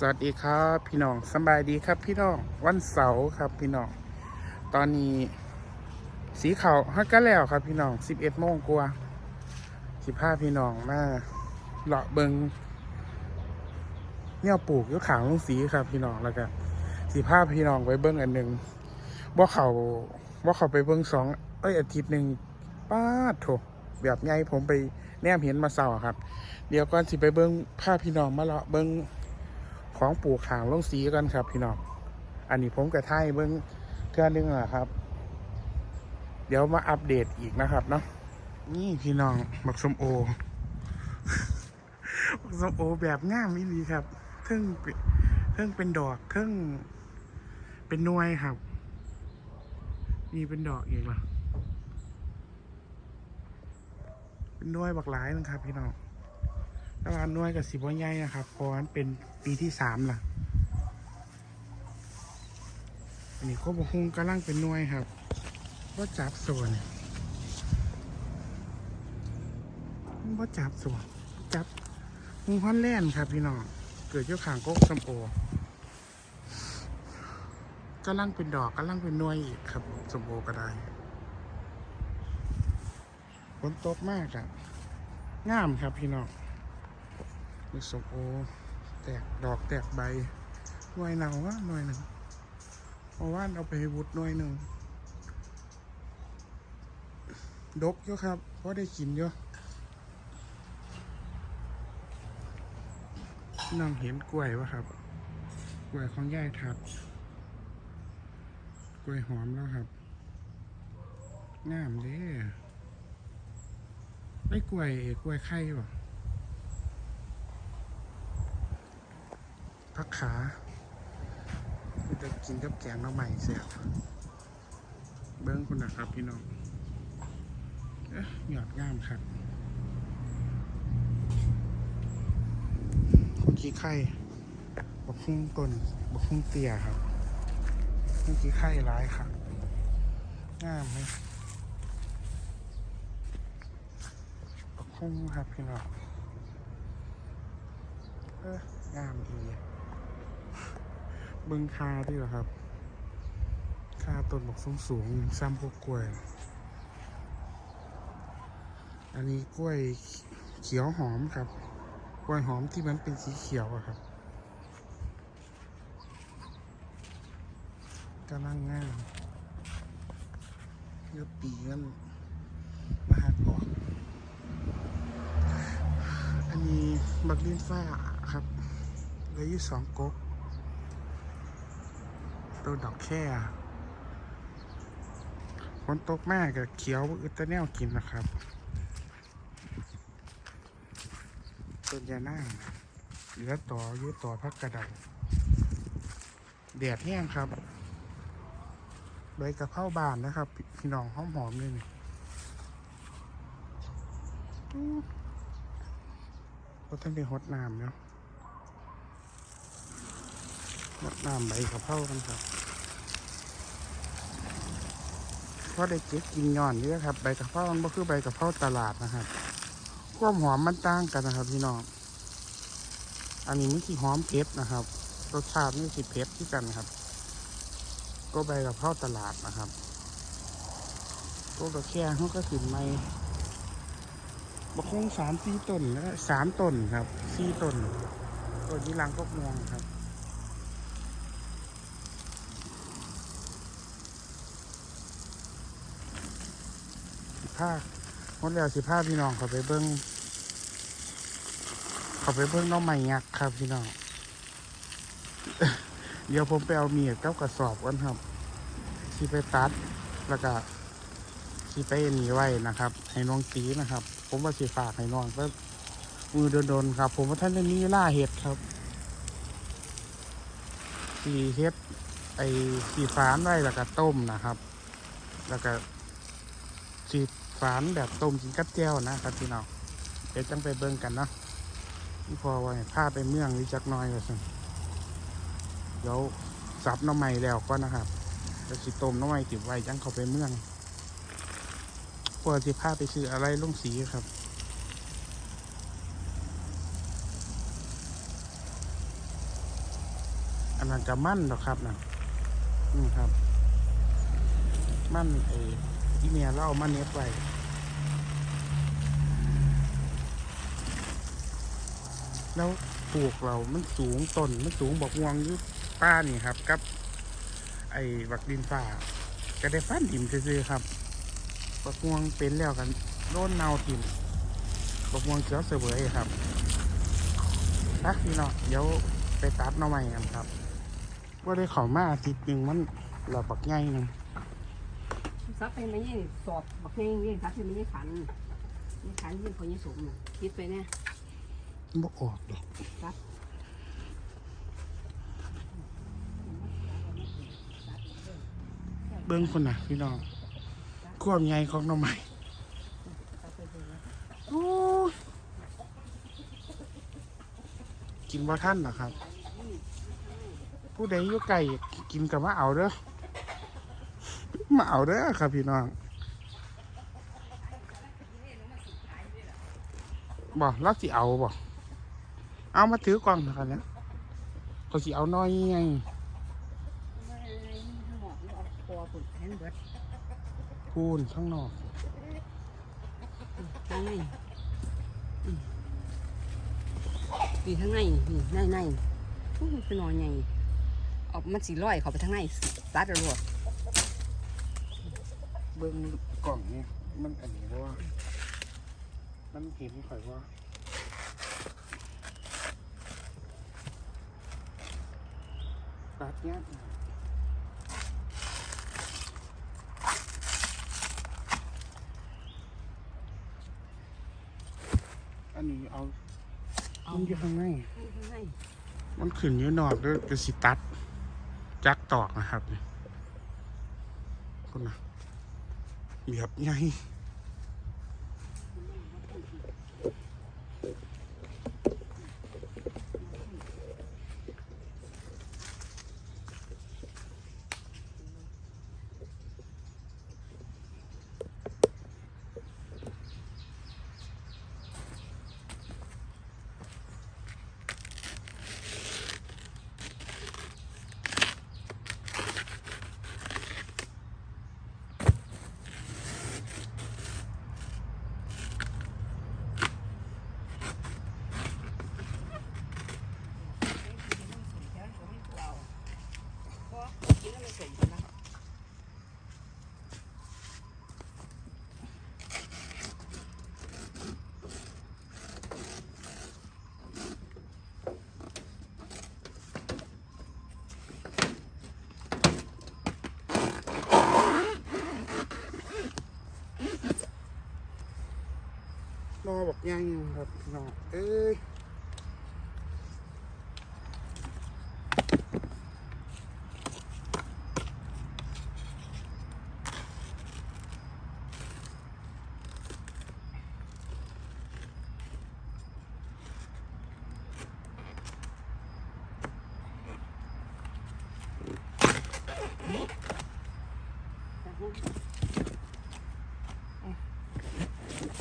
สวัสดีครับพี่น้องสบายดีครับพี่น้องวันเสาร์ครับพี่น้อง ตอนนี้สีเขาฮักกันแล้วครับพี่น้อง11โมงกว่าสิพาพี่น้องมาเลาะเบิงเนี่ยปลูกยุขางลุงสีครับพี่น้องแล้วก็สิพาพี่น้องไปเบิ้งอันหนึ่งบ่เขาบ่เขาไปเบิ้งสองเอ้ยอาทิตย์หนึ่งป้าดโถแบบไงผมไปแนมเห็นมาเศร้าครับ เดี๋ยวก่อนสิไปเบิ้งพาพี่น้องมาเลาะเบิ้ง ของปลูกขางลงสีกันครับ พี่น้องอันนี้ผมกระท่ายเบิ้งเทื่อนึงอะครับ เดี๋ยวมาอัปเดตอีกนะครับเนาะนี่พี่น้องบักสมโอบักสมโอแบบง่ามอีหลีครับเทิงเป็นเทิงเป็นดอกเทิงเป็นนวยครับนี่เป็นดอกอีกเหรอเป็นนวยบักหลายนึงครับ พี่น้อง ตลาดน้อยกับสิบว่าใหญ่นะครับเพราะมันเป็นปีที่สามล่ะอันนี้โคบกฮุงกำลังเป็นน่วยครับว่าจับส่วนว่าจับส่วนจับฮุงฮอนแลนด์ครับพี่น้องเกิดเจ้าขางโกกสมโอกำลังเป็นดอกกำลังเป็นน่วยอีกครับสมโอก็ได้ฝนตกมากครับงามครับพี่น้อง มีส้มโอ แตกดอกแตกใบหน่วยหนาวว่าหน่วยหนึ่งเพราะว่าเอาไปให้วุดหน่วยหนึ่งดกเยอะครับ เพราะได้กินเยอะน้องเห็นกล้วยปะครับ กล้วยของย่ายทัด กล้วยหอมแล้วครับงามเด้ได้กล้วยกล้วยไข่ปะ พักขาจะกินกับแกงน้องใหม่เสียบเบิ้งคุณนะครับพี่น้องหยอดง่ามครับคนขี้ไข่บกคุ้งต้นบกคุ้งเตี้ยครับคนขี้ไข่ร้ายครับง่ามไหมบกคุ้งครับพี่น้องเอ๊ะงามดี เบิ้งคาที่เหรอครับคาต้นบอกสูงสูงซ้ำพวกกล้วย อันนี้กล้วยเขียวหอมครับ กล้วยหอมที่มันเป็นสีเขียวอะครับกำลังงามเลือปีมันมาหักออกอันนี้บักลินฟ้าครับเหลืออยู่สองก๊ก ตัวดอกแค่ฝนตกแมากกับเขียวอึตะแนวกินนะครับ ต้นยานั่งเหลือต่ออยุต่อพักกระไดแดดแห้งครับใบกระเพราบานนะครับ พี่น้องหอมหอมเลยนี่อื้อรถท่านได้ฮดน้ำเนาะ ดน้ำใบกระเพรากันครับเพราะได้เก็บกินย่อนเยอะครับใบกะเพรามันก็คือใบกะเพราตลาดนะครับความหอมมันต่างกันนะครับ พี่น้องอันนี้มันที่หอมเผ็ดนะครับรสชาตินี่สิเผ็ดที่กันครับ ก็ใบกะเพราตลาดนะครับก็กระแค่เขาก็สินไม่บะคงสามสี่ต้นแล้วสามต้นครับสี่ต้นต้นนี้ลังพวกมวงครับ ผ้าหมดแล้วสิผ้าพี่น้องเขาไปเบิ้งเขาไปเบิ้งน้องใหม่ยักษ์ครับพี่น้อง เดี๋ยวผมไปเอาเมียดกับกระสอบกันครับสิไปตัดแล้วก็สิไปหนีไว้นะครับ ให้น้องตีนะครับ ผมว่าสิฝากให้น้องก็มือโดนๆครับ ผมว่าท่านได้มีล่าเห็ดครับสีเห็ดไอ้สีฟ้านไว้แล้วก็ต้มนะครับ แล้วก็สี ฝานแบบต้มกินกับแก้วนะครับพี่น้องเดี๋ยวจังไปเบิ่งกันเนาะพี่พอว่าให้พาไปเมืองวิจักน้อยก็สิเดี๋ยวสับน้ำใหม่แล้วก็นะครับเดี๋ยวสิต้มน้ำใหม่ติดไว้จังเขาไปเมืองพอสิพาไปซื้ออะไรลงสีครับสนนั้นจะมั่นหรอครับนะนี่ครับ มั่นไอ ที่เมียเล่ามันเน็บไว้แล้วปลูกเรามันสูงต้นมันสูงบอกงวงอยุป้านี่ครับ กับ ไอ้บักดินฟ้าก็ได้ฟันดินซื่อๆครับบักงวงเป็นแล้วกันโดนเนาทิมบักงวงเขียวเสวยครับนะพี่น้องเดี๋ยวไปตัดหน่อใหม่กันครับว่าได้ขอมาอาทิตย์หนึ่งมันเราบักใหญ่หนึง ซักไปไม่ยี่สอบบักเน่งยี่ซักไปไม่ยี่ขันยี่ขันยี่คนยี่สมคิดไปเนี่ยบ่ออกดอกครับเบิ้องคนน่ะ พี่น้องความใหญ่ของหน่อใหม่กินว่าท่านเหรอครับ ผู้ใดอยู่ไก่กินกับมาเอาเด้อ มาเอาเด้อครับพี่น้องบอกเราสิเอาบอกเอามาถือกล่องนะครับเนี่ยเขาสิเอาน้อยไงทั้งหมดเอาคอปุ่นแทนเบิดพูนข้างนอกทั้งในนี่ทั้งในนี่ในในอู้มันเป็นนอนใหญ่ออกมันสีร้อยเขาไปทั้งในซัดเอาลวด เบิ้งกล่องเนี่ยมันอันนี้ว่ามันเห็นข่อยว่าตัดเนี้ยอันนี้เอาเอามันอยู่ข้างในทั้งในมันขึ้นอยู่นอกด้วยกระสิตัด จักตอกนะครับนี่คุณนะ เบียบไง ญ่รอบอกใหญ่อยู่ครับพี่น้องเอ้ย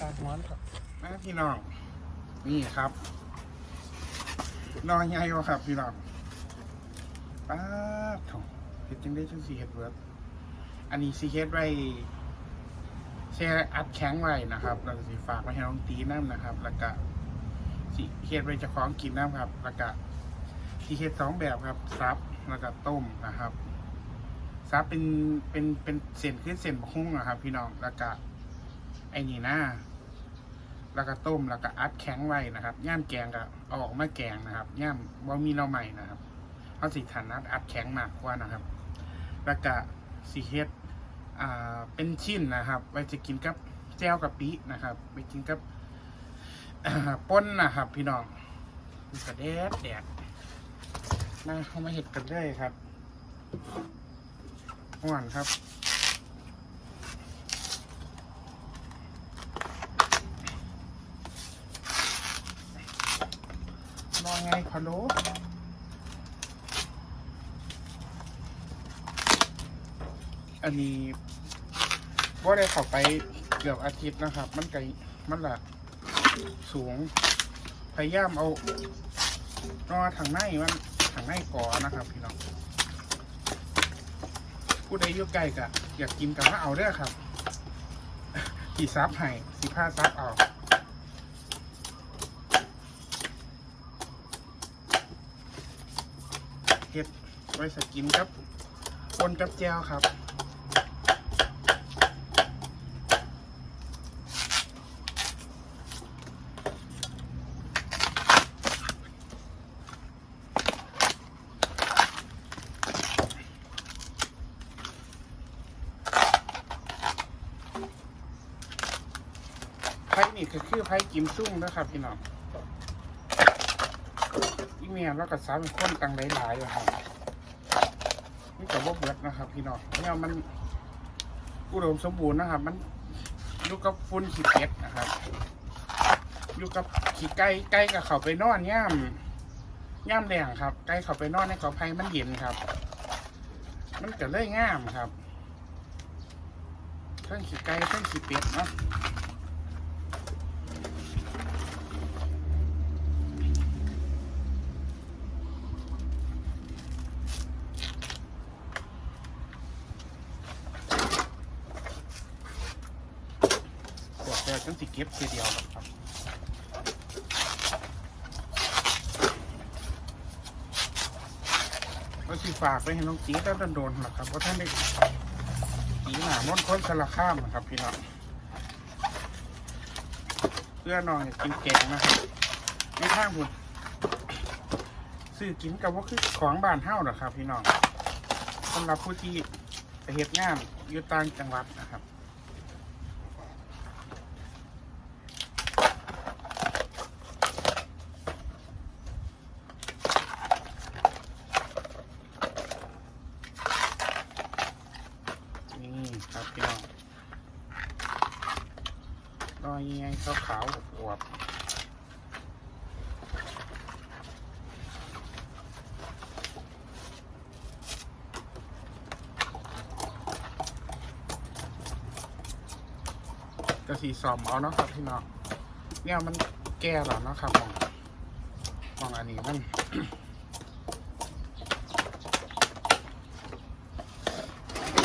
ตาหัวนะครับ มาพี่น้อง นี่ครับนอนใหญ่วะครับ พี่น้องป้าดโถเฮ็ดจังได้จังสีเฮ็ดเวิร์ดอันนี้สีเฮ็ดไว้แช่อัดแข็งไว้นะครับแล้วก็สีฝากไว้ให้น้องตีน้ำนะครับ แล้วก็สีเฮ็ดไว้จะคล้องกินน้ำครับ แล้วก็สีเฮ็ดสองแบบครับซับแล้วก็ต้มนะครับซับเป็นเป็นเป็นเส้นขึ้นเส้นบะฮุ่งนะครับ พี่น้องแล้วก็ไอ้นี่นะ แล้วก็ต้มแล้วก็อัดแข็งไว้นะครับย่ามแกงก็เอาออกมาแกงนะครับย่ามบ่มีหน่อใหม่นะครับเขาสิทันนัดอัดแข็งมากกว่านะครับ แล้วก็สีเฮ็ดอ่าเป็นชิ้นนะครับ ไว้จะกินกับแจ่วกะปินะครับไปกินกับป่นนะครับ พี่น้องมันก็แดดแดดมาเข้ามาเห็ดกันเลยครับห่วนครับ นอน ไงพะโล้อันนี้ว่าได้เข้าไปเกือบอาทิตย์นะครับ มันไกลมันละสูง พยายามเอานอทางในมันข้างในกอนะครับพี่น้องผู้ใดอยู่ใกล้กะอยากกินกับว่าเอาเด้อครับกี่ซับให้สิผ้าซับเอาเฮ็ด ไว้สกินครับปนกับแจวครับไพ่นี่คือคือไพ่กิมซุ่งนะครับพี่น้องอีเมียแล้วก็สามคนตังหลายๆอะครับ นี่กับว่าเบิดนะครับ พี่น้องเนี่ยมันอุดมสมบูรณ์นะครับ มันอยู่กับฟุ้นขี้เป็ดนะครับอยู่กับขี้ไก่ไก่กับเขาไปนอนย่ามย่ามแดงครับ ไก่เขาไปนอนในกอไผ่มันเย็นครับ มันก็เลยง่ามครับเทั้งขี้ไก่เทั้งขี้เป็ดเนาะ ขวดแรกต้องสิเก็บทีเดียวครับ ก็สิ ฝากไปให้น้องจีตั้งแต่โดนนะครับเพราะท่านได้จีหนามดค้นสลักข้ามนะครับ พี่น้องเพื่อน้องอยากกินแกงนะครับไม่ข้างคุณซื้อกินกับว่าคือของบ้านเฮ้าหรอครับ พี่น้องสำหรับผู้ที่ไปเหตุงานอยู่ต่างจังหวัดนะครับ นี่ครับพี่น้องรอยยังไงขาวขาวๆอวบๆ กะสีสอมเอาเนาะครับพี่น้องเนี่ยมันแก่แล้วเนาะครับมองมองอันนี้มัน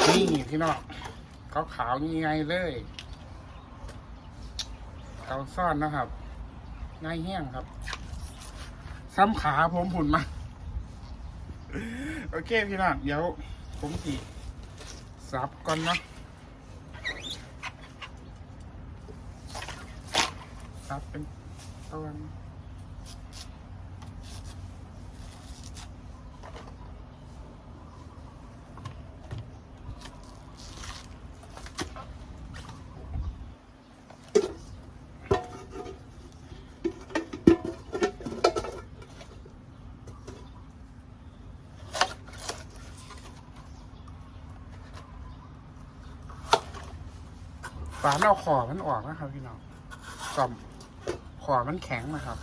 นี่พี่น้องขาวขาวยังไงเลยเขาซ่อนนะครับง่ายแห้งครับ ซ้ำขาผมผุนมา โอเคพี่น้องเดี๋ยวผมสีสับก่อนเนาะ สับเป็นตอนฝานเอาขอมันออกนะครับพี่น้องกล่อม ขอมันแข็งนะครับ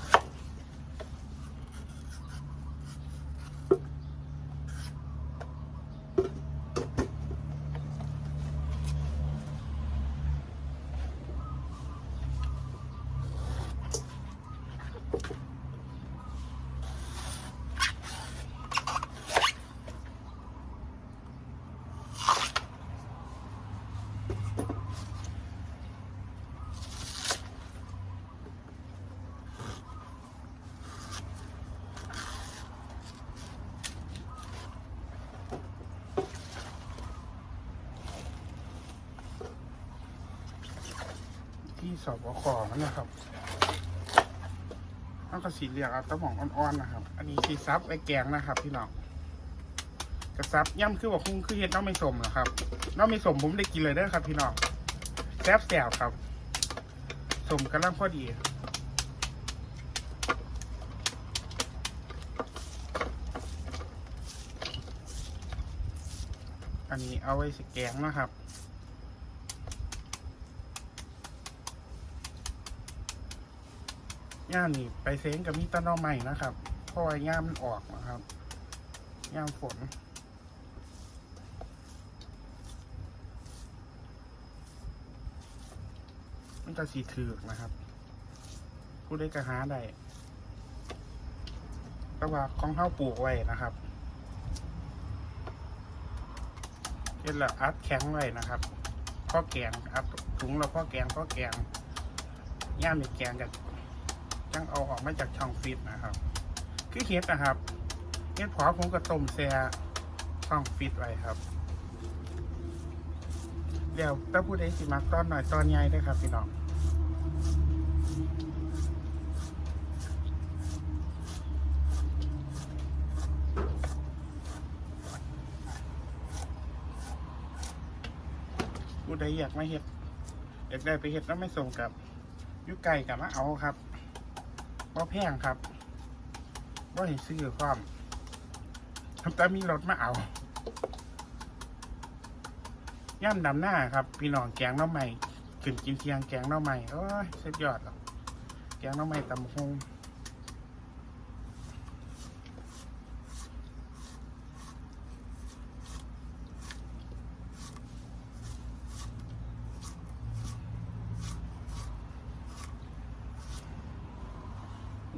ที่ สอบคอมันนะครับต้องกระสีเหลียกเอาตะหมองอ่อนๆนะครับ อันนี้สีซับไว้แกงนะครับ พี่น้องกระซับย่ำคือว่าคุ้งคือเฮ็ดน้องไม่สมเหรอครับน้องไม่สมผมได้กินเลยเด้อครับ พี่น้องแซ่บแสบครับ สมกำลังพอดีอันนี้เอาไว้สแกงนะครับ ย่ามนี่ไปเซ้งกับมีตะนอใหม่นะครับเพราะว่าย่ามมันออกนะครับย่ามฝนมันจะสีถือกนะครับผู้ได้กระหาได้แต่ว่าของเฮาปลูกไว้นะครับเฮ็ดแล้วอัดแข็งไว้นะครับพ่อแกงอัดถุงแล้วพ่อแกงพ่อแกงย่ามมีแกงกัน จังเอาออกมาจากช่องฟิตนะครับ คือเฮ็ดนะครับเฮ็ดพอผมก็ต้มแช่ช่องฟิตไว้ครับเดี๋ยวถ้าผู้ใดสิมักตอนหน่อยตอนใหญ่ด้วยครับพี่น้องผู้ใดอยากมาเห็ดอยากได้ไปเห็ดแล้วไม่ส่งกับยุไก่กับมาเอาครับ ว่แพงครับว่าเห็นซื้อความทำแต่มีรถมาเอาย่ำดำหน้าครับ พี่น้องแกงน้อใหม่ขึ้นกินเทียงแกงน้อใหม่โอ้ยสุดยอดครับแกงน้อใหม่ตำคง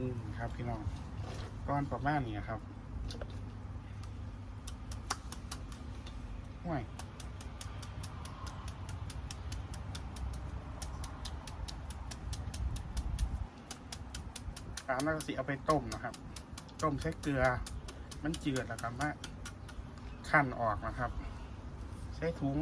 อืมครับพี่น้องก้อนประมาณนี้ครับห่วยการแล้วก็สิเอาไปต้มนะครับ ต้มใช้เกลือ มันเจือดแล้วก็มาขั้นออกนะครับ ใช้ถุง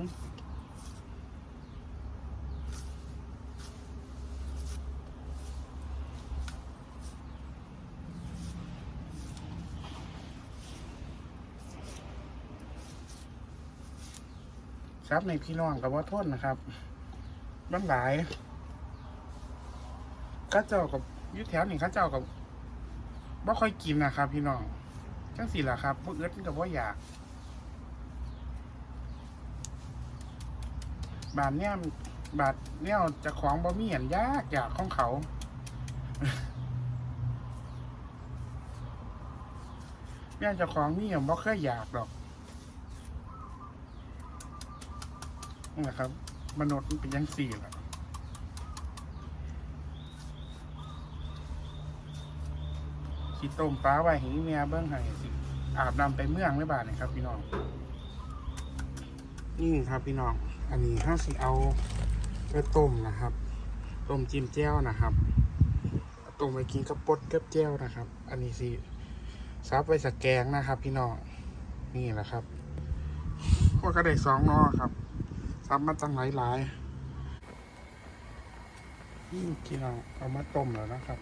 ครับในพี่น้องกับว่าทนนะครับมันหลายข้าเจ้ากับยุทธแถวนี่เข้าเจ้ากับบ่ค่อยกินนะครับ พี่น้องจังสิล่ะครับพวกเอิร์ดกับว่าอยากบาทเนี่ยบาทเนี่ยจะของบ่มีเห็นยากอยากของเขา เนี่ยจะของนี่ผมบ่เคยอยากดอก นี่แหละครับมนุษย์มันเป็นยังสี่แหละขีต้มปลาไว้ให้เมียเบิ้องให้สิอาบน้ำไปเมืองหรือเปล่าเนี่ยครับ พี่น้อง นี่ครับพี่น้อง อันนี้ห้าสิเอาไปต้มนะครับ ต้มจิ้มแจ่วนะครับต้มไปกินกับปดกับแจ่วนะครับ อันนี้สิซับไว้สแกงนะครับ พี่น้อง นี่แหละครับพวกกระเด็กสองนอครับ ซับมาตั้งหลายหลายนี่พี่น้องเอามาต้มแล้วนะครับ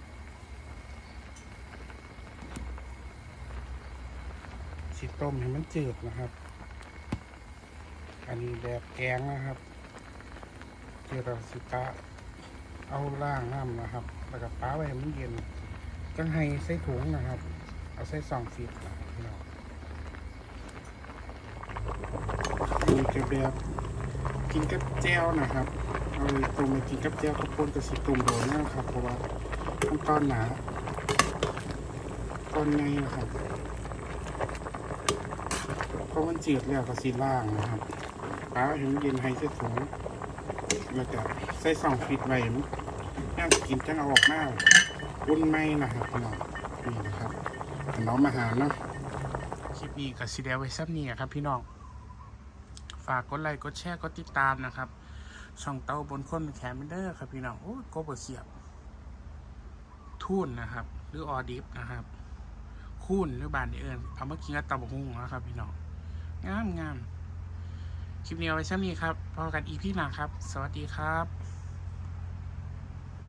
สิต้มให้มันจืดนะครับ อันนี้แบบแกงนะครับเจืดเราสิปะเอาล่างน้ำนะครับ แล้วก็ป้าไว้ให้มันเย็นจังให้ใส่ถุงนะครับ เอาใส่ซองฟิตนะครับพี่น้องนี่จะแบบ กินกับแจ่วนะครับเอาตุ่มมากินกับแจ่วข้าวโพดกับสิตุ่มโดนนะครับ เพราะว่าต้องก้อนหนาก้อนไงนะครับเพราะมันจืดแล้วก็สีล่างนะครับป้าเห็นเย็นให้ใส่ถุงแล้วก็ใส่ซองฟิตไว้ย่างกินจังเอาออกมาอุ่นไหมนะครับพี่น้องนี่นะครับนมองมาหาเนาะคลิปนี้กับซีเดียไว้ซับนี่ครับพี่น้อง ฝากกดไลค์กดแชร์กดติดตามนะครับ ช่องเต้าบนคนแคมเดอร์ครับพี่น้องโอ้ยกบเสียบทุ่นนะครับ หรือออดิฟนะครับ คูนหรือบานเอิญเอามากินกับตับกหุ่งนะครับ พี่น้องงามงามคลิปนี้เอาไว้ช่นนี้ครับพอกันอีพี่หนาครับ สวัสดีครับ